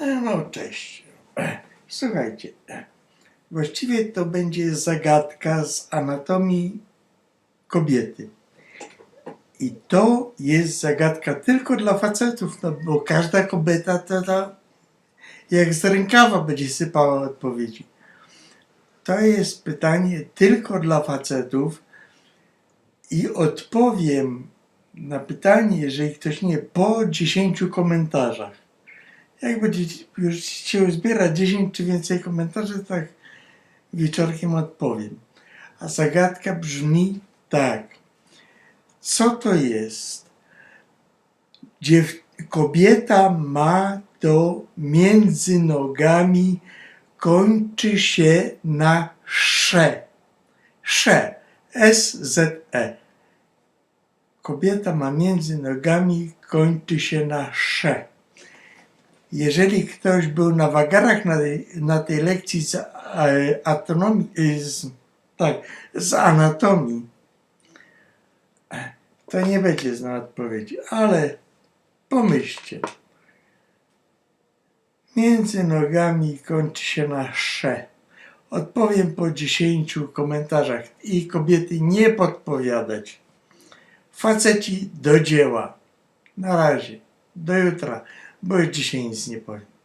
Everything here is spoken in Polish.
No, cześć. Słuchajcie, właściwie to będzie zagadka z anatomii kobiety. I to jest zagadka tylko dla facetów, no bo każda kobieta to, to jak z rękawa będzie sypała odpowiedzi. To jest pytanie tylko dla facetów i odpowiem na pytanie, jeżeli ktoś nie, po 10 komentarzach. Jak będzie już się uzbiera 10 czy więcej komentarzy, tak wieczorkiem odpowiem. A zagadka brzmi tak. Co to jest? Dziew kobieta ma to między nogami, kończy się na sze. Sze. S-Z-E. Kobieta ma między nogami, kończy się na sze. Jeżeli ktoś był na wagarach na tej, na tej lekcji z e, anatomii, z, tak, z anatomii, to nie będzie znał odpowiedzi, ale pomyślcie. Między nogami kończy się na sze. Odpowiem po 10 komentarzach i kobiety nie podpowiadać. Faceci do dzieła. Na razie. Do jutra, bo już dzisiaj nic nie powiem.